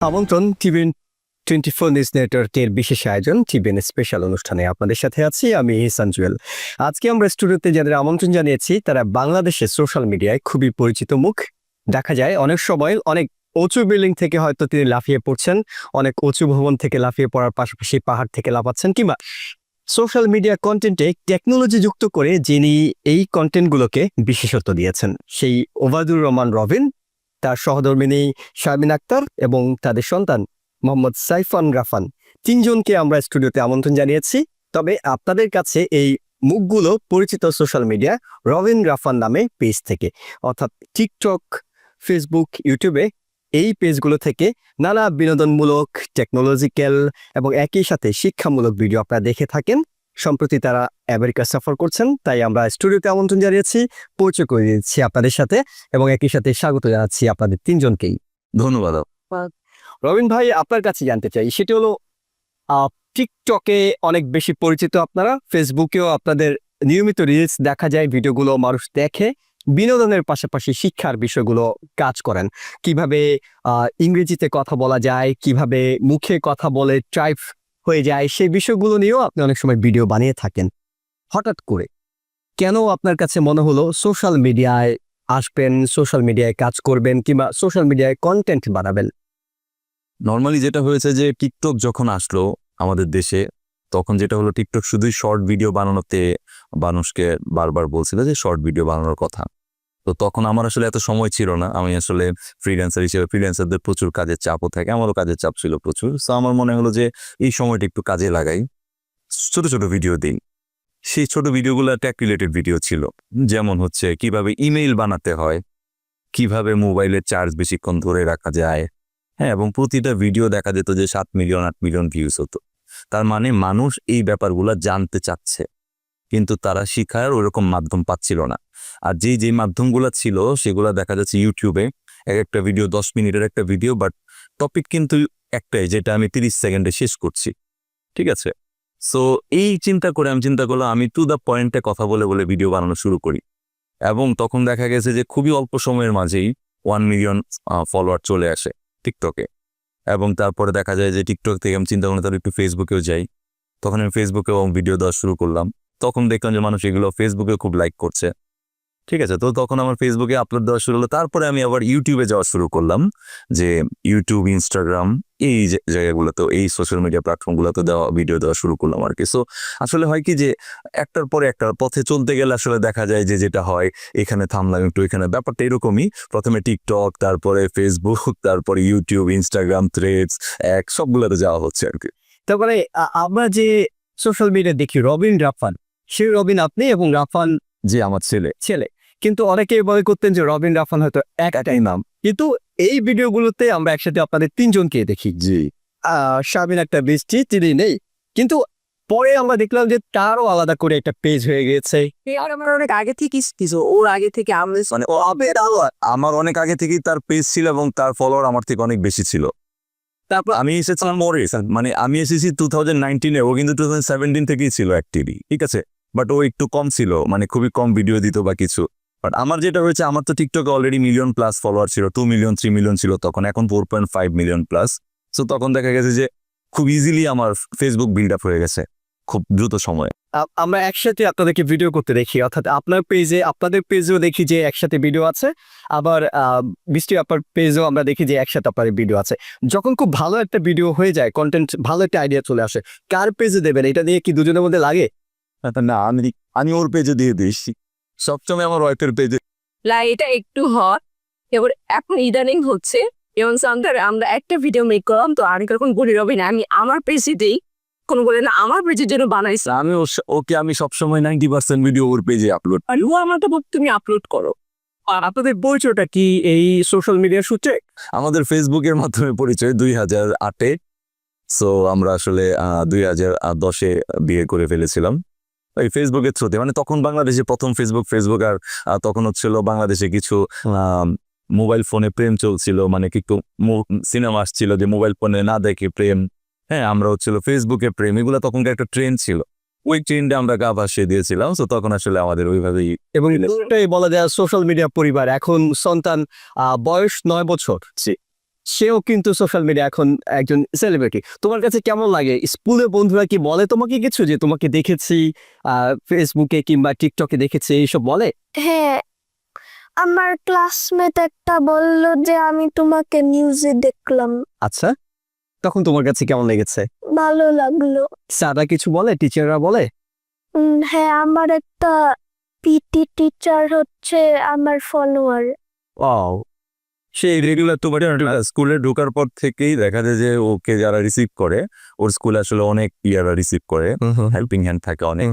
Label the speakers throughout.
Speaker 1: আমন্ত্রণ TVN twenty four news নেটওয়ার্কের বিশেষ আয়োজন টিভিএন স্পেশাল অনুষ্ঠানে আপনাদের সাথে আছি আমি ইহসান জুয়েল। আজকে আমরা স্টুডিওতে যাদের আমন্ত্রণ জানিয়েছি, তারা বাংলাদেশের সোশ্যাল মিডিয়ায় খুবই পরিচিত মুখ। দেখা যায় অনেক সময় অনেক উঁচু বিল্ডিং থেকে হয়তো তিনি লাফিয়ে পড়ছেন, অনেক উঁচু ভবন থেকে লাফিয়ে পড়ার পাশাপাশি পাহাড় থেকে লাফাচ্ছেন কিংবা সোশ্যাল মিডিয়া কন্টেন্টে টেকনোলজি যুক্ত করে যিনি এই কন্টেন্টগুলোকে বিশেষত্ব দিয়েছেন, সেই ওবায়দুর রহমান রবিন তার সহধর্মিনী শারমিন আক্তার এবং তাদের সন্তান মোহাম্মদ সাইফান রাফান। তিনজনকে আমরা স্টুডিওতে আমন্ত্রণ জানিয়েছি। তবে আপনাদের কাছে এই মুখগুলো পরিচিত সোশ্যাল মিডিয়া রবিন রাফান নামে পেজ থেকে। অর্থাৎ টিকটক, ফেসবুক, ইউটিউবে এই পেজগুলো থেকে নানা বিনোদনমূলক, টেকনোলজিক্যাল এবং একই সাথে শিক্ষামূলক ভিডিও আপনারা দেখে থাকেন। সম্প্রতি তারা আমেরিকা সফর করছেন তাই আমরা স্টুডিওতে আমন্ত্রণ জানিয়েছি পরিচয় করে দিচ্ছি আপনাদের সাথে এবং একই সাথে স্বাগত জানাচ্ছি আপনাদের তিনজনকেই।
Speaker 2: ধন্যবাদ।
Speaker 1: রবিন ভাই আপনার কাছে জানতে চাই সেটি হলো টিকটকে অনেক বেশি পরিচিত আপনারা ফেসবুকেও আপনাদের নিয়মিত রিলস দেখা যায় ভিডিওগুলো মানুষ দেখে বিনোদনের পাশাপাশি শিক্ষার বিষয়গুলো কাজ করেন। কীভাবে আহ, ইংরেজিতে কথা বলা যায় কীভাবে মুখে কথা বলে ট্রাইপ হয়ে যায়, সেই বিষয়গুলো নিয়েও আপনি অনেক সময় ভিডিও বানিয়ে থাকেন। হঠাৎ করে কেন আপনার কাছে মনে হলো সোশ্যাল মিডিয়ায় আসবেন, সোশ্যাল মিডিয়ায় কাজ করবেন কিংবা সোশ্যাল মিডিয়ায় কন্টেন্ট বানাবেন?
Speaker 2: নর্মালি যেটা হয়েছে যে টিকটক যখন আসলো আমাদের দেশে, তখন যেটা হলো টিকটক শুধুই শর্ট ভিডিও বানানোতে মানুষকে বারবার বলছিল যে শর্ট ভিডিও বানানোর কথা। তো তখন আমার আসলে এত সময় ছিল না। আমি আসলে ফ্রিল্যান্সার হিসেবে ফ্রিল্যান্সারদের প্রচুর কাজের চাপও থাকে, আমারও কাজের চাপ ছিল প্রচুর। সো আমার মনে হলো যে এই সময়টা একটু কাজে লাগাই। ছোট ছোট ভিডিও দিই। সেই ছোট ভিডিওগুলো ট্যাক রিলেটেড ভিডিও ছিল। যেমন হচ্ছে কীভাবে ইমেইল বানাতে হয়, কীভাবে মোবাইলের চার্জ বেশিক্ষণ ধরে রাখা যায়। হ্যাঁ এবং প্রতিটা ভিডিও দেখা যেত যে সাত মিলিয়ন আট মিলিয়ন ভিউজ হতো। তার মানে মানুষ এই ব্যাপারগুলো জানতে চাচ্ছে, কিন্তু তারা শিখার ওরকম মাধ্যম পাচ্ছিল না। আর যে যেই মাধ্যমগুলো ছিল, সেগুলো দেখা যাচ্ছে ইউটিউবে এক একটা ভিডিও দশ মিনিটের একটা ভিডিও বাট টপিক কিন্তু একটাই, যেটা আমি তিরিশ সেকেন্ডে শেষ করছি। ঠিক আছে? সো এই চিন্তা করে আমি চিন্তা করলাম, আমি টু দ্য পয়েন্টে কথা বলে বলে ভিডিও বানানো শুরু করি। এবং তখন দেখা গেছে যে, খুবই অল্প সময়ের মাঝেই ওয়ান মিলিয়ন ফলোয়ার চলে আসে টিকটকে এবং তারপরে দেখা যায় যে টিকটক থেকে আমি চিন্তা করলাম, তাহলে একটু ফেসবুকেও যাই। তখন আমি ফেসবুকেও ভিডিও দেওয়া শুরু করলাম। তখন দেখলাম যে, মানুষ এগুলো ফেসবুকে খুব লাইক করছে। ঠিক আছে? তো তখন আমার ফেসবুকে আপলোড দেওয়া শুরু হলো। তারপরে আমি আবার ইউটিউবে যাওয়া শুরু করলাম যে ইউটিউব ইনস্টাগ্রাম এই যে- জায়গাগুলোতে এই সোশ্যাল মিডিয়া প্ল্যাটফর্মগুলোতে দেওয়া ভিডিও দেওয়া শুরু করলাম আর কি সো আসলে হয় কি যে একটার পরে একটা পথে চলতে গেলে আসলে দেখা যায় যে যেটা হয় এখানে থামলাম একটু এখানে ব্যাপারটা এরকমই। প্রথমে টিকটক তারপরে ফেসবুক তারপরে ইউটিউব ইনস্টাগ্রাম থ্রেডস এক সবগুলোতে যাওয়া হচ্ছে আর কি
Speaker 1: তারপরে আমরা যে সোশ্যাল মিডিয়া দেখি রবিন রাফান। সেই রবিন আপনি এবং রাফান
Speaker 2: যে আমার ছেলে।
Speaker 1: ছেলে। কিন্তু অনেকে মনে করতেন যে রবিন রাফান হয়তো একটাই নাম কিন্তু এই ভিডিওগুলোতে আমরা একসাথে আপনাদের তিনজনকে দেখি।
Speaker 2: জি।
Speaker 1: আহ, একটা বৃষ্টি তিনি নেই। কিন্তু পরে আমরা দেখলাম যে তারও আলাদা করে একটা পেজ হয়ে গেছে
Speaker 3: আমার অনেক আগে থেকেই ছিল। ওর আগে থেকে
Speaker 2: মানে আমার অনেক আগে থেকেই তার পেজ ছিল এবং তার ফলোয়ার আমার থেকে অনেক বেশি ছিল।
Speaker 1: তারপর
Speaker 2: আমি এসেছিলাম পরে মানে আমি এসেছি টু থাউজেন্ড নাইনটিনে ও কিন্তু টু থাউজেন্ড সেভেন্টিন থেকেই ছিল অ্যাক্টিভি ঠিক আছে? বাট ও একটু কম ছিল। মানে খুবই কম ভিডিও দিত বা কিছু। বাট আমার যেটা হয়েছে আমার তো টিকটকে অলরেডি মিলিয়ন প্লাস ফলোয়ার ছিল টু মিলিয়ন থ্রি মিলিয়ন ছিল তখন এখন four point five million plus so তখন দেখা গেছে যে খুব ইজিলি আমার ফেসবুক বিল্ড আপ হয়ে গেছে খুব দ্রুত সময়ে।
Speaker 1: আমরা একসাথে আপনাদেরকে ভিডিও করতে দেখি অর্থাৎ আপনার পেজে আপনাদের পেজেও দেখি যে একসাথে ভিডিও আছে আবার বৃষ্টি আপার পেজেও আমরা দেখি যে একসাথে আপনাদের ভিডিও আছে। যখন খুব ভালো একটা ভিডিও হয়ে যায় কন্টেন্ট ভালো একটা আইডিয়া চলে আসে কার পেজে দেবেন? এটা নিয়ে কি দুজনের মধ্যে লাগে?
Speaker 2: না আমি আমি ওর পেজে দিয়ে দিয়েছি সবসময় আমার ওয়াইফের পেজে
Speaker 3: লা এটা একটু হট এবার এখন ইদানিং হচ্ছে এবং সামটার আমরা একটা ভিডিও মেক করলাম তো আমি এখন বলি রবি না। আমি আমার পেজে দিই কোনো বলে না আমার পেজের জন্য বানাইছি।
Speaker 2: আমি ওকে আমি সবসময় নাইনটি পার্সেন্ট ভিডিও ওর পেজে আপলোড
Speaker 3: আর ও আমারটা বলতে তুমি আপলোড করো।
Speaker 1: আর আপনাদের পরিচয়টা কি এই সোশ্যাল মিডিয়ার সূত্রে
Speaker 2: আমাদের ফেসবুকের মাধ্যমে পরিচয় দুই হাজার আটে। সো আমরা আসলে দুই হাজার দশে বিয়ে করে ফেলেছিলাম। এই ফেসবুকের থ্রুতে মানে তখন বাংলাদেশে প্রথম ফেসবুক ফেসবুক আর তখন হচ্ছিল বাংলাদেশে কিছু মোবাইল ফোনে প্রেম চলছিল। মানে একটু সিনেমা আসছিল যে মোবাইল ফোনে না দেখে প্রেম। হ্যাঁ আমরা হচ্ছিল ফেসবুকে প্রেম। এগুলো তখনকার একটা ট্রেন্ড ছিল। ওই ট্রেন্ডে আমরা গা ভাসিয়ে দিয়েছিলাম। তো তখন আসলে আমাদের ওইভাবেই
Speaker 1: এবং বলা যায় সোশ্যাল মিডিয়া পরিবার। এখন সন্তান আহ, বয়স নয় বছর। সেও কিন্তু সোশ্যাল মিডিয়া এখন একজন সেলিব্রিটি তোমার কাছে কেমন লাগে? স্কুলে বন্ধুরা কি বলে তোমাকে কিছু? যে তোমাকে দেখেছি ফেসবুকে কিংবা টিকটকে দেখেছি এইসব বলে?
Speaker 4: হ্যাঁ আমার ক্লাসমেট একটা বলল যে আমি তোমাকে নিউজে দেখলাম।
Speaker 1: আচ্ছা তখন তোমার কাছে কেমন লেগেছে?
Speaker 4: ভালো লাগল।
Speaker 1: স্যাররা কিছু বলে? টিচাররা বলে?
Speaker 4: হ্যাঁ আমার একটা পিটি টিচার হচ্ছে আমার ফলোয়ার
Speaker 1: ওয়াও
Speaker 2: সেই রেগুলার তোমার স্কুলে ঢোকার পর থেকেই দেখা যায় যে ওকে যারা রিসিভ করে ওর স্কুলে আসলে অনেক ইয়ারা রিসিভ করে হেল্পিং হ্যান্ড থাকে অনেক।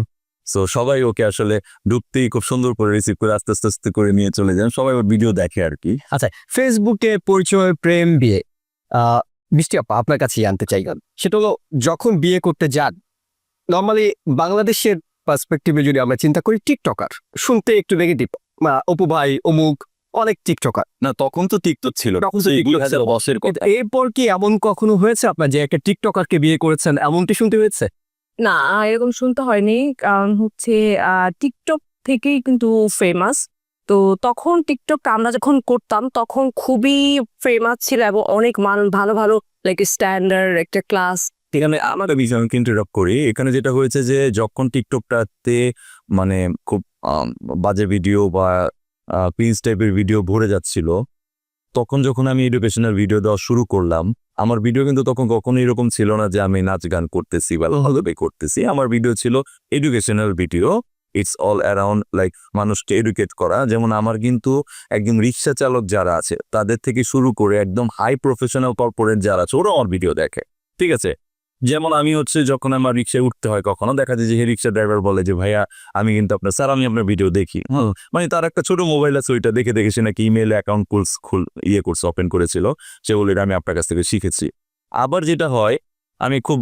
Speaker 2: সো সবাই ওকে আসলে ঢুকতেই খুব সুন্দর করে রিসিভ করে আস্তে আস্তে আস্তে করে নিয়ে চলে যান সবাই ওর ভিডিও দেখে আর কি।
Speaker 1: আচ্ছা ফেসবুকে পরিচয় প্রেম বিয়ে মিষ্টি আপা আপনার কাছে জানতে চাই সেটা হলো যখন বিয়ে করতে যান নর্মালি বাংলাদেশের পার্সপেক্টিভে যদি আমরা চিন্তা করি টিকটকার শুনতে একটু নেগেটিভ অপু ভাই অমুক অনেক টিকটকার।
Speaker 2: না তখন তো টিকটক ছিল।
Speaker 1: তখন তো
Speaker 2: এগুলো। বসের
Speaker 1: এরপর কি এমন কখনো হয়েছে আপনার যে একটা টিকটকারকে বিয়ে করেছেন? এমনটি শুনতে হয়েছে?
Speaker 3: না এরকম শুনতে হয়নি। কারণ হচ্ছে আহ, টিকটক থেকেই কিন্তু ফেমাস তো তখন টিকটকটা আমরা যখন করতাম তখন খুবই ফেমাস ছিল এবং অনেক মান ভালো ভালো লাইক স্ট্যান্ডার্ড একটা ক্লাস
Speaker 2: এখানে আমার বিষয় আমি ইন্টারাপ্ট করি। এখানে যেটা হয়েছে যে যখন টিকটকটাতে মানে খুব বাজে ভিডিও বা প্রিন্স টাইপের ভিডিও ভরে যাচ্ছিল। তখন যখন আমি এডুকেশনাল ভিডিও দেওয়া শুরু করলাম, আমার ভিডিও কিন্তু তখন কখনো এরকম ছিল না যে আমি নাচ গান করতেছি বা ভালোভাবে করতেছি। আমার ভিডিও ছিল educational video it's all around like মানুষকে এডুকেট করা। যেমন আমার কিন্তু একদম রিক্সা চালক যারা আছে, তাদের থেকে শুরু করে একদম হাই প্রফেশনাল কর্পোরেট যারা আছে ওরা আমার ভিডিও দেখে। ঠিক আছে? যেমন আমি হচ্ছে যখন আমার রিক্সায় উঠতে হয় কখনো, দেখা যায় যে রিক্সা ড্রাইভার বলে যে, ভাইয়া, আমি কিন্তু আপনার, স্যার, আমি আপনার ভিডিও দেখি। হ্যাঁ মানে তার একটা ছোট মোবাইল আছে, ওইটা দেখে দেখেছি নাকি ইমেল অ্যাকাউন্ট খুল ইয়ে করছে ওপেন করেছিল। সে বলে আমি আপনার কাছ থেকে শিখেছি। আবার যেটা হয় আমি খুব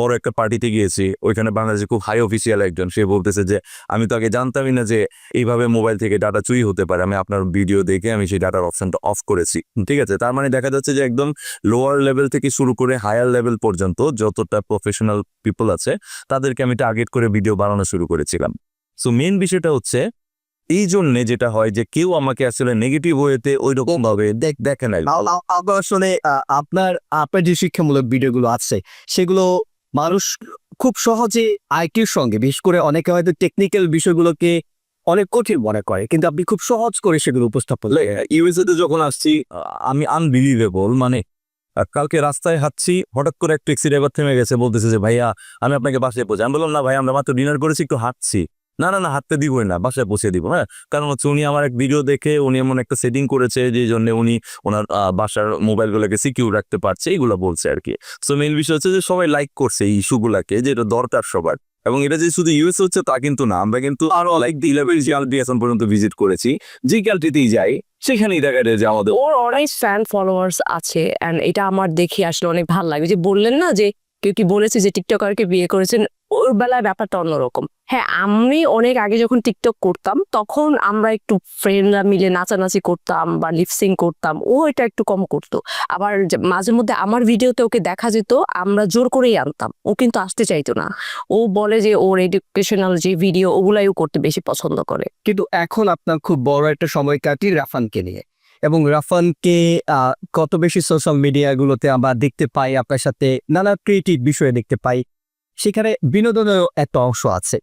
Speaker 2: বড় একটা পার্টিতে গিয়েছি। ওইখানে বাংলাদেশে খুব হাই অফিসিয়াল একজন, সে বলতেছে যে, আমি তো আগে জানতামই না যে এইভাবে মোবাইল থেকে ডাটা চুরি হতে পারে। আমি আপনার ভিডিও দেখে আমি সেই ডাটার অপশনটা অফ করেছি। ঠিক আছে? তার মানে দেখা যাচ্ছে যে একদম লোয়ার লেভেল থেকে শুরু করে হায়ার লেভেল পর্যন্ত যতটা প্রফেশনাল পিপল আছে, তাদেরকে আমি টার্গেট করে ভিডিও বানানো শুরু করেছিলাম। সো মেন বিষয়টা হচ্ছে এই জন্যে যেটা হয় যে কেউ আমাকে আসলে নেগেটিভ ওয়েতে ওই রকম ভাবে দেখ দেখে নাই
Speaker 1: আসলে আপনার আপনার যে শিক্ষামূলক ভিডিওগুলো আছে সেগুলো মানুষ খুব সহজে আইটির সঙ্গে বিশেষ করে অনেকে হয়তো টেকনিক্যাল বিষয়গুলোকে অনেক কঠিন মনে করে কিন্তু আপনি খুব সহজ করে সেগুলো উপস্থাপন করেন।
Speaker 2: ইউএসএ তে যখন আসছি আমি আনবিলিভেবল মানে কালকে রাস্তায় হাঁটছি হঠাৎ করে এক ট্যাক্সি ড্রাইভার থেমে গেছে বলতেছে যে ভাইয়া আমি আপনাকে বাসায় পৌঁছে আমি বললাম না ভাই আমরা মাত্র ডিনার করেছি একটু হাঁটছি না না না, হাঁটতে দিবই না, বাসায় পৌঁছে দিব হ্যাঁ? কারণ হচ্ছে উনি আমার এক ভিডিও দেখে উনি এমন একটা সেটিং করেছে যে জন্য উনি ওনার বাসার মোবাইলগুলোকে সিকিউর রাখতে পারছে, এইগুলো বলছে আর কি। সো মেইন বিষয় হচ্ছে যে সবাই লাইক করছে এই ইস্যুগুলাকে যে এটা দরকার সবার। এবং এটা যে শুধু ইউএস হচ্ছে তা কিন্তু না, আমরা কিন্তু আরও লাইক দি ইলেভেন জিয়ালটি এখন পর্যন্ত ভিজিট করেছি। যে ক্যালটিতেই যাই, সেখানেই দেখা যায় যে আমাদের
Speaker 3: ওর অনেক ফ্যান ফলোয়ার্স আছে এটা আমার দেখে আসলে অনেক ভালো লাগে। যে বললেন না যে কেউ কি বলেছে যে টিকটকারকে বিয়ে করেছেন? ওর বেলায় ব্যাপারটা অন্যরকম। হ্যাঁ আমি অনেক আগে যখন টিকটক করতাম, তখন আমরা একটু ফ্রেন্ডরা মিলে নাচানাচি করতাম বা লিপসিং করতাম। ও এটা একটু কম করতো। আবার মাঝে মধ্যে আমার ভিডিওতে ওকে দেখা যেত, আমরা জোর করেই আনতাম। ও কিন্তু আসতে চাইতো না। ও বলে যে ওর এডুকেশনাল যে ভিডিও ওগুলাই ও করতে বেশি পছন্দ করে।
Speaker 1: কিন্তু এখন আপনার খুব বড় একটা সময় কাটি রাফানকে নিয়ে। এবং রাফানকে কত বেশি সোশ্যাল মিডিয়াগুলোতে আমরা দেখতে পাই, আপনার সাথে নানা ক্রিয়েটিভ বিষয়ে দেখতে পাই, সেখানে বিনোদনেরও একটা অংশ আছে।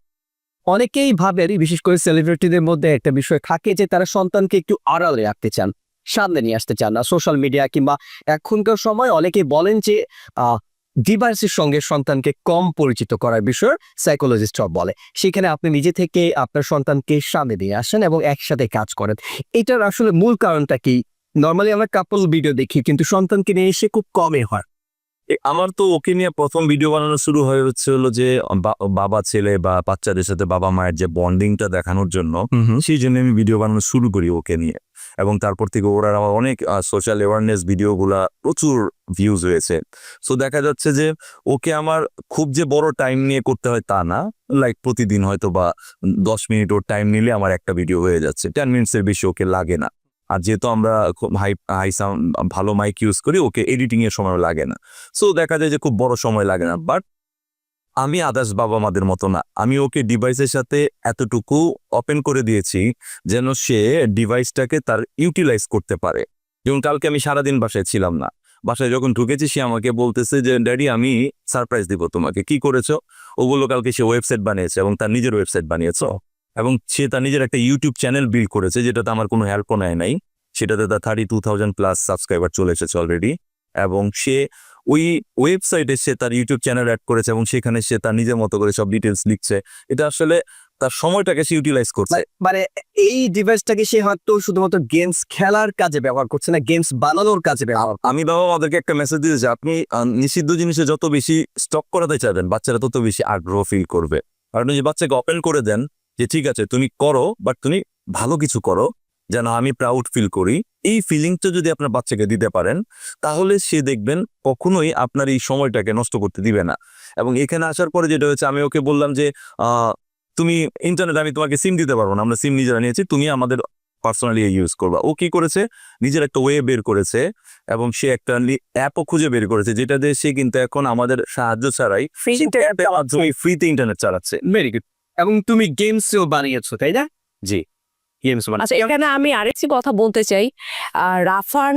Speaker 1: অনেকেই ভাবেন, বিশেষ করে সেলিব্রিটিদের মধ্যে একটা বিষয় থাকে যে, তারা সন্তানকে একটু আড়ালে রাখতে চান, সামনে নিয়ে আসতে চান না সোশ্যাল মিডিয়া কিংবা এখনকার সময় অনেকে বলেন যে ডিভাইসের সঙ্গে সন্তানকে কম পরিচিত করার বিষয় সাইকোলজিস্টরা বলে। সেখানে আপনি নিজে থেকে আপনার সন্তানকে সামনে দিয়ে আসেন এবং একসাথে কাজ করেন। এটার আসলে মূল কারণটা কি? নর্মালি আমরা কাপল ভিডিও দেখি কিন্তু সন্তানকে নিয়ে এসে খুব কমই হয়।
Speaker 2: আমার তো ওকে নিয়ে প্রথম ভিডিও বানানো শুরু হয়ে হচ্ছে হলো যে বাবা ছেলে বা বাচ্চাদের সাথে বাবা মায়ের যে বন্ডিংটা দেখানোর জন্য সেই জন্য আমি ভিডিও বানানো শুরু করি ওকে নিয়ে। এবং তারপর থেকে ওরা আমার অনেক সোশ্যাল অ্যাওয়ারনেস ভিডিওগুলা প্রচুর ভিউজ হয়েছে সো দেখা যাচ্ছে যে ওকে আমার খুব যে বড় টাইম নিয়ে করতে হয় তা না। লাইক প্রতিদিন হয়তো বা দশ মিনিট ওর টাইম নিলে আমার একটা ভিডিও হয়ে যাচ্ছে। টেন মিনিটসের বেশি ওকে লাগে না। আর যেহেতু আমরা খুব হাই হাই সাউন্ড ভালো মাইক ইউজ করি, ওকে এডিটিংয়ের সময় লাগে না। সো দেখা যায় যে খুব বড় সময় লাগে না। বাট আমি আদার্স বাবা মাদের মতো না। আমি ওকে ডিভাইসের সাথে এতটুকু ওপেন করে দিয়েছি যেন সে ডিভাইসটাকে তার ইউটিলাইজ করতে পারে। যেমন কালকে আমি সারাদিন বাসায় ছিলাম না। বাসায় যখন ঢুকেছি, সে আমাকে বলতেছে যে ড্যাডি আমি সারপ্রাইজ দিব তোমাকে। কি করেছ? ও বলল, কালকে সে ওয়েবসাইট বানিয়েছে এবং তার নিজের ওয়েবসাইট বানিয়েছ। এবং সে তার নিজের একটা ইউটিউব চ্যানেল বিল্ড করেছে, যেটাতে আমার কোনো হেল্পও নেয় নাই। সেটাতে তার thirty two thousand plus subscriber চলে এসেছে অলরেডি এবং সে ওই ওয়েবসাইটে সে তার ইউটিউব চ্যানেল অ্যাড করেছে এবং সেখানে সে তার নিজের মতো করে সব ডিটেলস লিখছে। এটা আসলে তার সময়টাকে সে ইউটিলাইজ করছে।
Speaker 1: মানে- মানে এই ডিভাইসটাকে সে হয়তো শুধুমাত্র গেমস খেলার কাজে ব্যবহার করছে না গেমস বানানোর কাজে ব্যবহার
Speaker 2: আমি বাবা আমাদেরকে একটা মেসেজ দিয়েছে আপনি আহ, নিষিদ্ধ জিনিসে যত বেশি স্টক করাতে চাইবেন বাচ্চারা তত বেশি আগ্রহ ফিল করবে। কারণ আপনি যে বাচ্চাকে ওপেন করে দেন যে ঠিক আছে তুমি করো বাট তুমি ভালো কিছু করো যেন আমি প্রাউড ফিল করি। এই ফিলিংটা যদি আপনার বাচ্চাকে দিতে পারেন তাহলে সে দেখবেন কখনোই আপনার এই সময়টাকে নষ্ট করতে দিবে না। এবং এখানে আসার পরে যেটা হচ্ছে আমি ওকে বললাম যে তুমি ইন্টারনেট আমি তোমাকে সিম দিতে পারব না আমরা সিম নিজেরা নিয়েছি তুমি আমাদের পার্সোনালি ইউজ করবা। ও কি করেছে? নিজের একটা ওয়ে বের করেছে এবং সে একটা অ্যাপও খুঁজে বের করেছে যেটা দিয়ে সে কিন্তু এখন আমাদের সাহায্য ছাড়াই ফ্রিতে ইন্টারনেট চালাচ্ছে।
Speaker 1: ভেরি গুড এবং তুমি গেমসও বানিয়েছো তাই না?
Speaker 2: জি।
Speaker 1: গেমস
Speaker 3: আচ্ছা এখানে আমি আরেকটি কথা বলতে চাই। রাফান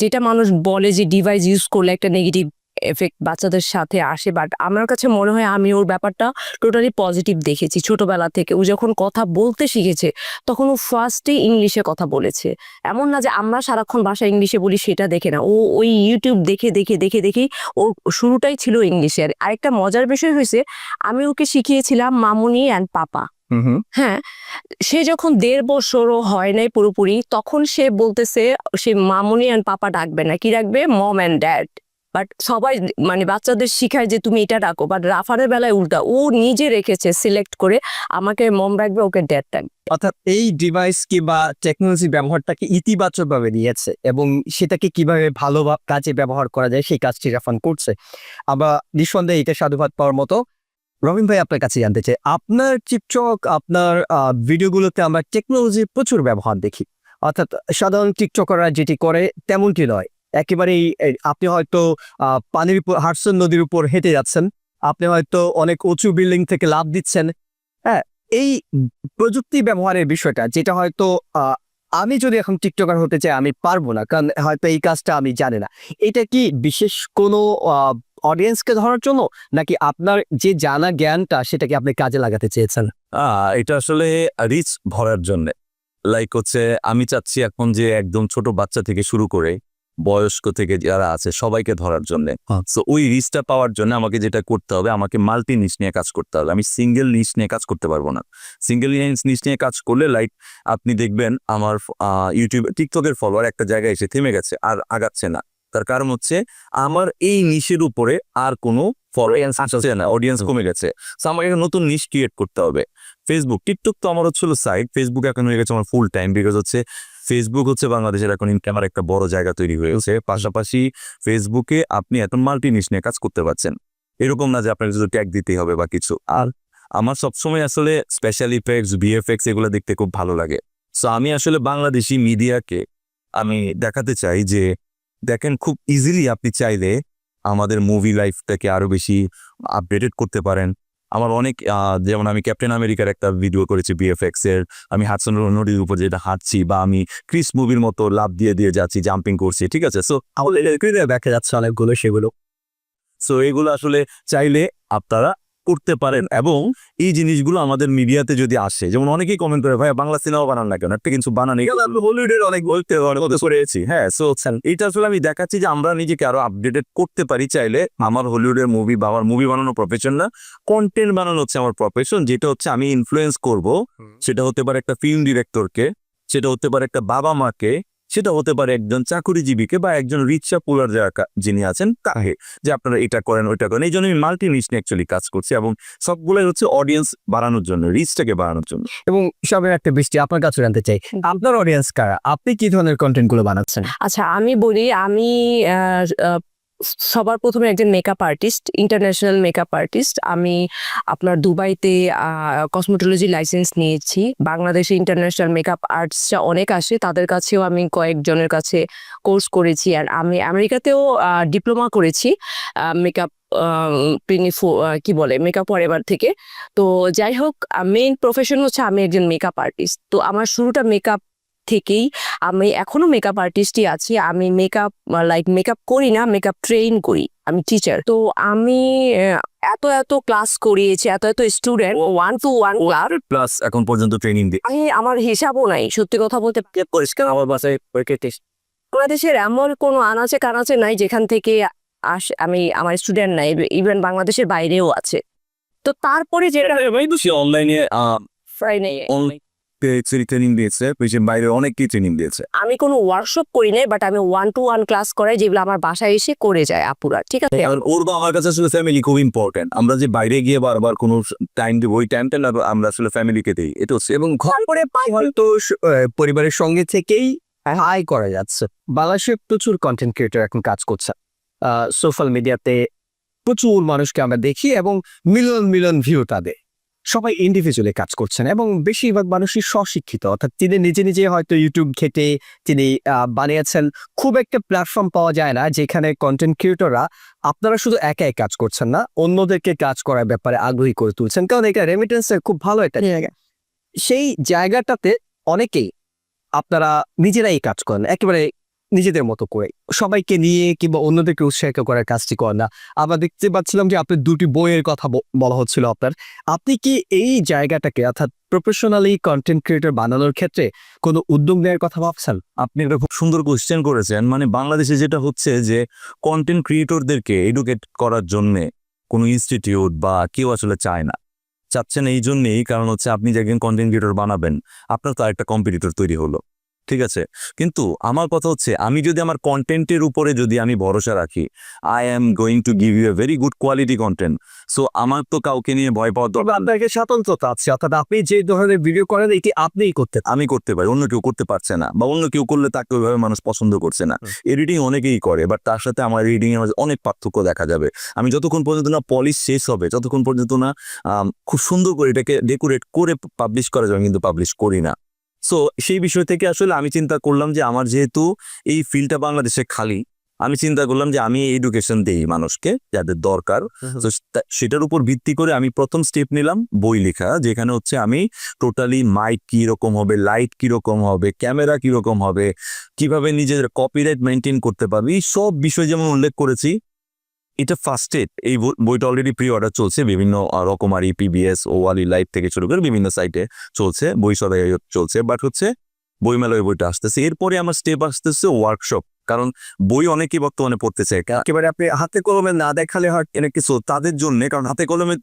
Speaker 3: যেটা মানুষ বলে যে ডিভাইস ইউজ করলে একটা নেগেটিভ এফেক্ট বাচ্চাদের সাথে আসে বাট আমার কাছে মনে হয় আমি ওর ব্যাপারটা টোটালি পজিটিভ দেখেছি ছোটবেলা থেকে। ও যখন কথা বলতে শিখেছে, তখন ও ফার্স্টে ইংলিশে কথা বলেছে। এমন না যে আমরা সারাক্ষণ ভাষা ইংলিশে বলি, সেটা দেখে না। ও ওই ইউটিউব দেখে দেখে দেখে, দেখেই ওর শুরুটাই ছিল ইংলিশে। আর আরেকটা মজার বিষয় হয়েছে, আমি ওকে শিখিয়েছিলাম মামুনি অ্যান্ড পাপা। হ্যাঁ সে যখন দেড় বছরও হয় নাই পুরোপুরি তখন সে বলতেছে সে মামুনি অ্যান্ড পাপা ডাকবে না। কি ডাকবে? মম অ্যান্ড ড্যাড বাট সবাই মানে বাচ্চাদের শিখায় যে তুমি এটা ডাকো। বাট রাফারের বেলায় উল্টা ও নিজে রেখেছে সিলেক্ট করে আমাকে মম রাখবে ওকে ড্যাড ডাকবে।
Speaker 1: অর্থাৎ এই ডিভাইস কিংবা টেকনোলজি ব্যবহারটাকে ইতিবাচকভাবে নিয়েছে এবং সেটাকে কীভাবে ভালো কাজে ব্যবহার করা যায় সেই কাজটি রাফান করছে। আবার নিঃসন্দেহে এটা সাধুবাদ পাওয়ার মতো রবিন ভাই আপনার কাছে জানতে চাই, আপনার টিকটক, আপনার ভিডিওগুলোতে আমরা টেকনোলজির প্রচুর ব্যবহার দেখি। অর্থাৎ সাধারণ টিকটকাররা যেটি করে তেমনটি নয়। একেবারেই আপনি হয়তো পানির উপর হারসন নদীর উপর হেঁটে যাচ্ছেন। আপনি হয়তো অনেক উঁচু বিল্ডিং থেকে লাভ দিচ্ছেন। হ্যাঁ এই প্রযুক্তি ব্যবহারের বিষয়টা, যেটা হয়তো আমি যদি এখন টিকটকার হতে চাই, আমি পারব না। কারণ হয়তো এই কাজটা আমি জানি না। এটা কি বিশেষ কোনো অডিয়েন্সকে ধরার জন্য নাকি আপনার যে জানা জ্ঞানটা সেটাকে আপনি কাজে লাগাতে চেয়েছেন?
Speaker 2: এটা আসলে রিচ ভরার জন্য। লাইক হচ্ছে আমি চাচ্ছি এখন যে একদম ছোট বাচ্চা থেকে শুরু করে বয়স্ক থেকে যারা আছে সবাইকে ধরার জন্য।
Speaker 1: হ্যাঁ।
Speaker 2: সো ওই রিচটা পাওয়ার জন্য আমাকে যেটা করতে হবে আমাকে মাল্টি নিশ নিয়ে কাজ করতে হবে। আমি সিঙ্গেল নিশ নিয়ে কাজ করতে পারব না। সিঙ্গেল নিশ নিয়ে কাজ করলে লাইক আপনি দেখবেন আমার ইউটিউব টিকটকের ফলোয়ার একটা জায়গায় এসে থেমে গেছে আর আগাচ্ছে না। তার কারণ হচ্ছে আমার এই নিশের উপরে আর কোনো ফলোয়ার আসছে না অডিয়েন্স কমে গেছে। সো আমাকে একটা নতুন নিশ ক্রিয়েট করতে হবে। ফেসবুক টিকটক তো আমার হচ্ছিল সাইড ফেসবুক এখন হয়ে গেছে আমার ফুল টাইম বিকজ হচ্ছে ফেসবুক হচ্ছে বাংলাদেশের এখন ইনকামের একটা বড় জায়গা তৈরি হয়েছে পাশাপাশি ফেসবুকে আপনি এখন মাল্টি নিশ নিয়ে কাজ করতে পারছেন। এরকম না যে আপনার শুধু ট্যাগ দিতেই হবে বা কিছু। আর আমার সবসময় আসলে স্পেশাল ইফেক্টস বিএফএক্স এগুলো দেখতে খুব ভালো লাগে। সো আমি আসলে বাংলাদেশি মিডিয়াকে আমি দেখাতে চাই যে দেখেন খুব ইজিলি আপনি চাইলে আমাদের মুভি লাইফটাকে আরও বেশি আপডেটেড করতে পারেন। আমার অনেক যেমন আমি ক্যাপ্টেন আমেরিকার একটা ভিডিও করেছি বিএফএক্স এর। আমি হাডসন নদীর উপর যেটা হাঁটছি বা আমি ক্রিস মুভির মতো লাভ দিয়ে দিয়ে যাচ্ছি জাম্পিং করছি, ঠিক আছে? সো
Speaker 1: আমাদের দেখা যাচ্ছে অনেকগুলো সেগুলো।
Speaker 2: সো এগুলো আসলে চাইলে আপনারা করতে পারেন এবং এই জিনিসগুলো আমাদের মিডিয়াতে যদি আসে যেমন অনেকেই কমেন্ট করে ভাই বাংলা সিনেমা বানান না কেন? একটা কিছু বানানি হলিউডের অনেক বলতে করেছি। হ্যাঁ সো এটা আসলে আমি দেখাচ্ছি যে আমরা নিজেকে আরও আপডেটেড করতে পারি চাইলে। আমার হলিউডের মুভি বা আমার মুভি বানানো প্রফেশন না। কন্টেন্ট বানানো হচ্ছে আমার প্রফেশন যেটা হচ্ছে আমি ইনফ্লুয়েন্স করব। সেটা হতে পারে একটা ফিল্ম ডিরেক্টরকে সেটা হতে পারে একটা বাবা মাকে সেটা হতে পারে একজন চাকুরিজীবীকে বা একজন রিক্সা পুলার যারা যিনি আছেন তাহে যে আপনারা এটা করেন ওইটা করেন। এই জন্য আমি মাল্টি রিচ নিয়ে অ্যাকচুয়ালি কাজ করছি এবং সবগুলোই হচ্ছে অডিয়েন্স বাড়ানোর জন্য রিচটাকে বাড়ানোর জন্য।
Speaker 1: এবং সবের একটা বৃষ্টি আপনার কাছে জানতে চাই আপনার অডিয়েন্স কারা? আপনি কি ধরনের কন্টেন্টগুলো বানাচ্ছেন?
Speaker 3: আচ্ছা আমি বলি আমি সবার প্রথমে একজন makeup artist international makeup artist আমি আপনার দুবাইতে কসমোটোলজি লাইসেন্স নিয়েছি। বাংলাদেশে ইন্টারন্যাশনাল মেকআপ আর্টসটা অনেক আসে। তাদের কাছেও আমি কয়েকজনের কাছে কোর্স করেছি। আর আমি আমেরিকাতেও ডিপ্লোমা করেছি মেকআপ কি বলে মেকআপ এবার থেকে। তো যাই হোক মেইন প্রফেশন হচ্ছে আমি একজন মেকআপ আর্টিস্ট তো আমার শুরুটা মেকআপ থেকেই আমি এখনও মেকআপ আর্টিস্টই আছি। আমি মেকআপ লাইক মেকআপ করি না মেকআপ ট্রেন করি আমি টিচার তো আমি এত এত ক্লাস করিয়েছি এত এত student one two one
Speaker 2: plus এখন পর্যন্ত ট্রেনিং দিই
Speaker 3: আমি আমার হিসাবও নাই সত্যি কথা বলতে।
Speaker 1: পরিষ্কার আমার বাসায়
Speaker 3: বাংলাদেশের এমন কোনো আনাচে কানাচে নাই যেখান থেকে আস আমি আমার স্টুডেন্ট নাই ইভেন বাংলাদেশের বাইরেও আছে। তো তারপরে যেটা
Speaker 2: অনলাইনে
Speaker 3: ফ্রাইডে
Speaker 2: ট্রেনিং দিয়েছে বাইরে অনেককেই ট্রেনিং দিয়েছে।
Speaker 3: আমি কোনো ওয়ার্কশপ করি নাই বাট আমি ওয়ান টু ওয়ান ক্লাস করাই যেগুলো আমার বাসায় এসে করে যায় আপুরা ঠিক আছে?
Speaker 2: কারণ ওর বা আমার কাছে আসলে ফ্যামিলি খুব ইম্পর্টেন্ট আমরা যে বাইরে গিয়ে বারবার কোনো টাইম দিব ওই টাইমটা না আমরা আসলে ফ্যামিলিকে দিই এটা হচ্ছে। এবং ঘ-
Speaker 1: তারপরে হয়তো পরিবারের সঙ্গে থেকেই আয় করা যাচ্ছে। বাংলাদেশে প্রচুর কন্টেন্ট ক্রিয়েটর এখন কাজ করছে। সোশ্যাল মিডিয়াতে প্রচুর মানুষকে আমরা দেখি এবং মিলন মিলন ভিউ তাদের। সবাই ইন্ডিভিজুয়ালি কাজ করছেন এবং বেশিরভাগ মানুষই স্বশিক্ষিত। অর্থাৎ তিনি নিজে নিজে হয়তো ইউটিউব ঘেটে তিনি বানিয়েছেন। খুব একটা প্ল্যাটফর্ম পাওয়া যায় না যেখানে কন্টেন্ট ক্রিয়েটররা আপনারা শুধু একাই কাজ করছেন না অন্যদেরকে কাজ করার ব্যাপারে আগ্রহী করে তুলছেন। কারণ এটা রেমিটেন্সের খুব ভালো একটা জায়গা। সেই জায়গাটাতে অনেকেই আপনারা নিজেরাই কাজ করেন। একেবারে নিজেদের মতো করে। সবাইকে নিয়ে কিংবা অন্যদেরকে উৎসাহিত করার কাজটি করেন না। আবার দেখতে পাচ্ছিলাম যে আপনি দুটি বইয়ের কথা বলা হচ্ছিল আপনার। আপনি কি এই জায়গাটাকে অর্থাৎ প্রফেশনালি কন্টেন্ট ক্রিয়েটর বানানোর ক্ষেত্রে কোনো উদ্যোগ নেওয়ার কথা ভাবছেন?
Speaker 2: আপনি একটা খুব সুন্দর কোশ্চেন করেছেন। মানে বাংলাদেশে যেটা হচ্ছে যে কন্টেন্ট ক্রিয়েটরদেরকে এডুকেট করার জন্য কোনো ইনস্টিটিউট বা কেউ আসলে চায় না। চাচ্ছেন এই জন্যেই, কারণ হচ্ছে আপনি যে একজন কন্টেন্ট ক্রিয়েটর বানাবেন, আপনার তো একটা কম্পিটিটর তৈরি হলো। ঠিক আছে? কিন্তু আমার কথা হচ্ছে আমি যদি আমার কন্টেন্টের উপরে যদি আমি ভরসা রাখি I am going to give you a very good quality content so আমার তো কাউকে নিয়ে ভয় পাওয়ার দরকার
Speaker 1: আপনাকে স্বাতন্ত্রতা আছে অর্থাৎ আপনি যে ধরনের ভিডিও করেন এটি আপনিই করতে
Speaker 2: আমি করতে পারি অন্য কেউ করতে পারছে না বা অন্য কেউ করলে তাকে ওইভাবে মানুষ পছন্দ করছে না। এডিটিং অনেকেই করে বাট তার সাথে আমার রিডিং এর অনেক পার্থক্য দেখা যাবে। আমি যতক্ষণ পর্যন্ত না পলিশ শেষ হবে যতক্ষণ পর্যন্ত না খুব সুন্দর করে এটাকে ডেকোরেট করে পাবলিশ করা যাবে কিন্তু পাবলিশ করি না। সো সেই বিষয় থেকে আসলে আমি চিন্তা করলাম যে আমার যেহেতু এই ফিল্ডটা বাংলাদেশে খালি আমি চিন্তা করলাম যে আমি এডুকেশন দেই মানুষকে যাদের দরকার। তো সেটার উপর ভিত্তি করে আমি প্রথম স্টেপ নিলাম বই লেখা যেখানে হচ্ছে আমি টোটালি মাইক কি রকম হবে লাইট কি রকম হবে ক্যামেরা কি রকম হবে কীভাবে নিজের কপিরাইট মেনটেন করতে পারবি সব বিষয় যেমন উল্লেখ করেছি এটা ফার্স্ট এড এই বই- বইটা অলরেডি প্রি অর্ডার চলছে, বিভিন্ন রকমারি পিবিএস ওয়ালি লাইভ থেকে শুরু করে বিভিন্ন সাইটে চলছে, বই সদাই চলছে বাট হচ্ছে বইমেলায় বইটা আসতেছে। এরপরে আমার স্টেপ আসতেছে ওয়ার্কশপ কারণ বই অনেকেই বর্তমানে পড়তে চায়।
Speaker 1: একেবারে আপনি হাতে কলমে না দেখালে হয়
Speaker 2: কিছু তাদের জন্য, কারণ হাতে কলমে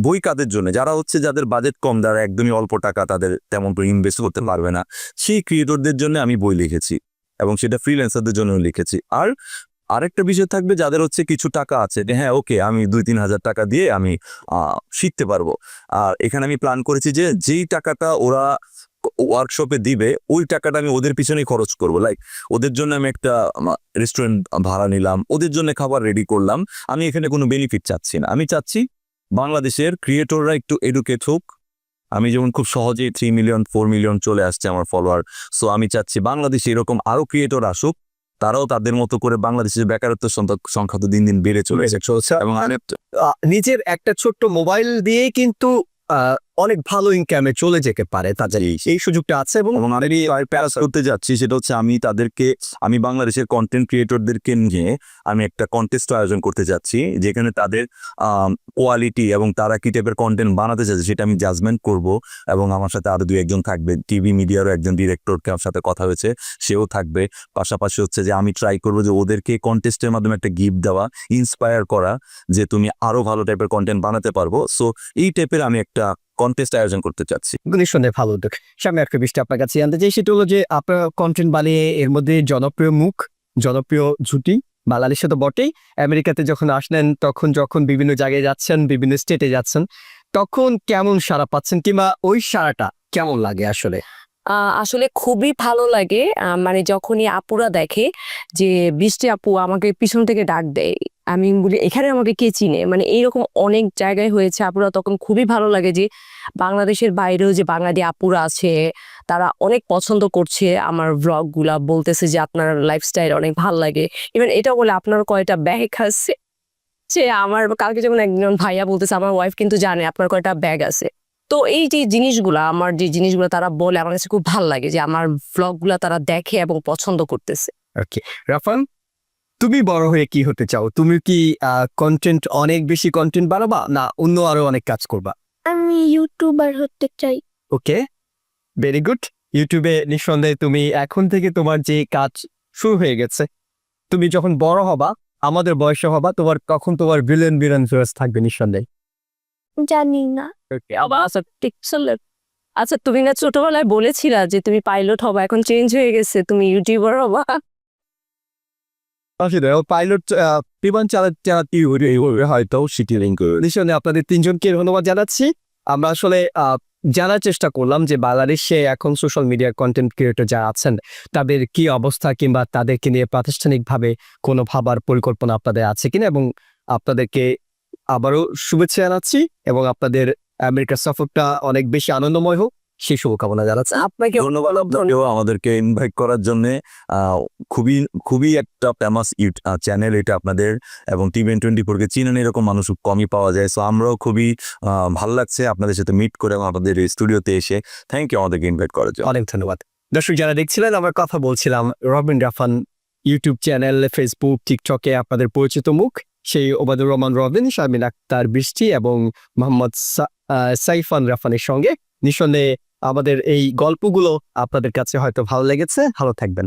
Speaker 2: বই কাদের জন্য? যারা হচ্ছে যাদের বাজেট কম, যারা একদমই অল্প টাকা তাদের তেমন করে ইনভেস্ট করতে পারবে না। সেই ক্রিয়েটরদের জন্য আমি বই লিখেছি এবং সেটা ফ্রিল্যান্সারদের জন্য লিখেছি। আর আরেকটা বিষয় থাকবে যাদের হচ্ছে কিছু টাকা আছে হ্যাঁ ওকে আমি দুই, তিন হাজার টাকা দিয়ে আমি শিখতে পারব। আর এখানে আমি প্ল্যান করেছি যে যেই টাকাটা ওরা ওয়ার্কশপে দিবে, ওই টাকাটা আমি ওদের পিছনেই খরচ করব। লাইক ওদের জন্য আমি একটা রেস্টুরেন্ট ভাড়া নিলাম, ওদের জন্য খাবার রেডি করলাম। আমি এখানে কোনো বেনিফিট চাচ্ছি না। আমি চাচ্ছি বাংলাদেশের ক্রিয়েটররা একটু এডুকেট হোক। আমি যেমন খুব সহজেই থ্রি মিলিয়ন ফোর মিলিয়ন চলে আসছে আমার ফলোয়ার সো আমি চাচ্ছি বাংলাদেশে এরকম আরও ক্রিয়েটর আসুক। তারাও তাদের মতো করে বাংলাদেশের বেকারত্ব সংখ্যা- তো দিন দিন বেড়ে চলেছে। এবং
Speaker 1: নিজের একটা ছোট্ট মোবাইল দিয়েই কিন্তু আহ, অনেক ভালো ইনকামে চলে যেতে পারে তাদের এই সুযোগটা আছে এবং
Speaker 2: এবং আমি প্যারাস করতে যাচ্ছি, সেটা হচ্ছে আমি তাদেরকে, আমি বাংলাদেশের কন্টেন্ট ক্রিয়েটরদেরকে নিয়ে আমি একটা কন্টেস্ট আয়োজন করতে যাচ্ছি, যেখানে তাদের কোয়ালিটি এবং তারা কি টাইপের কন্টেন্ট বানাতে চাচ্ছে সেটা আমি জাজমেন্ট করব এবং আমার সাথে আরও দুই একজন থাকবে। টিভি মিডিয়ারও একজন ডিরেক্টরকে আমার সাথে কথা হয়েছে, সেও থাকবে। পাশাপাশি হচ্ছে যে আমি ট্রাই করব যে ওদেরকে কন্টেস্টের মাধ্যমে একটা গিফট দেওয়া ইন্সপায়ার করা, যে তুমি আরও ভালো টাইপের কন্টেন্ট বানাতে পারব। সো এই টাইপের আমি একটা কন্টেস্ট আয়োজন করতে চাচ্ছি।
Speaker 1: নিঃসন্দেহে ভালো উদ্যোগ। সামনে একটা বিষয়টা আপনার কাছে জানতে চাই সেটা হলো যে আপনার কন্টেন্ট বানিয়ে এর মধ্যে জনপ্রিয় মুখ জনপ্রিয় জুটি বাংলাদেশে তো বটেই। আমেরিকাতে যখন আসলেন তখন যখন বিভিন্ন জায়গায় যাচ্ছেন বিভিন্ন স্টেটে যাচ্ছেন তখন কেমন সাড়া পাচ্ছেন কিংবা ওই সারাটা কেমন লাগে আসলে?
Speaker 3: আহ, আসলে খুবই ভালো লাগে। আহ, মানে যখনই আপুরা দেখে যে বৃষ্টি আপু আমাকে পিছন থেকে ডাক দেয়। আমি বলি, এখানে আমাকে কে চিনে? মানে এইরকম অনেক জায়গায় হয়েছে আপুরা তখন খুবই ভালো লাগে যে বাংলাদেশের বাইরেও যে বাঙালি আপুরা আছে, তারা অনেক পছন্দ করছে আমার ব্লগগুলা বলতেছে যে আপনার লাইফস্টাইল অনেক ভালো লাগে। ইভেন এটা বলে আপনার কয়টা ব্যাগ আছে? যে আমার কালকে যেমন একজন ভাইয়া বলতেছে, আমার ওয়াইফ কিন্তু জানে আপনার কয়টা ব্যাগ আছে। তো এই যে জিনিসগুলো, আমার যে জিনিসগুলো তারা বলে, আমার কাছে খুব ভালো লাগে যে আমার ব্লগগুলো তারা দেখে এবং পছন্দ করতেছে।
Speaker 1: ওকে রাফান তুমি বড় হয়ে কি হতে চাও? তুমি কি কন্টেন্ট অনেক বেশি কন্টেন্ট বানাবা না অন্য আরও অনেক কাজ করবা?
Speaker 4: আমি ইউটিউবার হতে চাই।
Speaker 1: ওকে ভেরি গুড ইউটিউবে নিঃসন্দেহে তুমি এখন থেকে তোমার যে কাজ শুরু হয়ে গেছে তুমি যখন বড় হবা আমাদের বয়সে হবা তোমার তখন তোমার বিলিয়ন বিলিয়ন ভিউয়ার্স থাকবে নিঃসন্দেহে।
Speaker 4: জানি না।
Speaker 1: ওকে।
Speaker 3: আবার আচ্ছা ঠিক চললে আচ্ছা তুমি না ছোটবেলায় বলেছিলা যে তুমি পাইলট হবা এখন চেঞ্জ হয়ে গেছে তুমি ইউটিউবার হবা।
Speaker 1: আসলে পাইলট বিমান চালাতে হয়তো সিটি লিঙ্ক নিঃসন্দেহে আপনাদের তিনজনকে ধন্যবাদ জানাচ্ছি। আমরা আসলে জানার চেষ্টা করলাম যে বাংলাদেশে এখন সোশ্যাল মিডিয়া কন্টেন্ট ক্রিয়েটর যারা আছেন, তাদের কি অবস্থা কিংবা তাদেরকে নিয়ে প্রাতিষ্ঠানিকভাবে কোনো ভাবার পরিকল্পনা আপনাদের আছে কিনা? এবং আপনাদেরকে আবারও শুভেচ্ছা জানাচ্ছি এবং আপনাদের আমেরিকার সফরটা অনেক বেশি আনন্দময় হোক। সেই শুভকামনা জানাচ্ছি।
Speaker 3: আপনাকে
Speaker 2: ধন্যবাদ আপনাকেও আমাদেরকে ইনভাইট করার জন্য খুবই খুবই একটা ফেমাস চ্যানেল এটা আপনাদের এবং টিভেন টোয়েন্টি ফোরকে চিনেন এরকম মানুষ খুব কমই পাওয়া যায়। সো আমরাও খুবই ভালো লাগছে আপনাদের সাথে মিট করে এবং আপনাদের স্টুডিওতে এসে থ্যাংক ইউ আমাদেরকে ইনভাইট করার জন্য।
Speaker 1: অনেক ধন্যবাদ। দর্শক যারা দেখছিলেন আমার কথা বলছিলাম Robin Rafan YouTube channel Facebook টিকটকে আপনাদের পরিচিত মুখ। সেই ওবায়দুর রহমান রবিন শারমিন আক্তার বৃষ্টি এবং মোহাম্মদ সাইফান রাফানের সঙ্গে নিঃসন্দেহে আমাদের এই গল্পগুলো আপনাদের কাছে হয়তো ভালো লেগেছে। ভালো থাকবেন।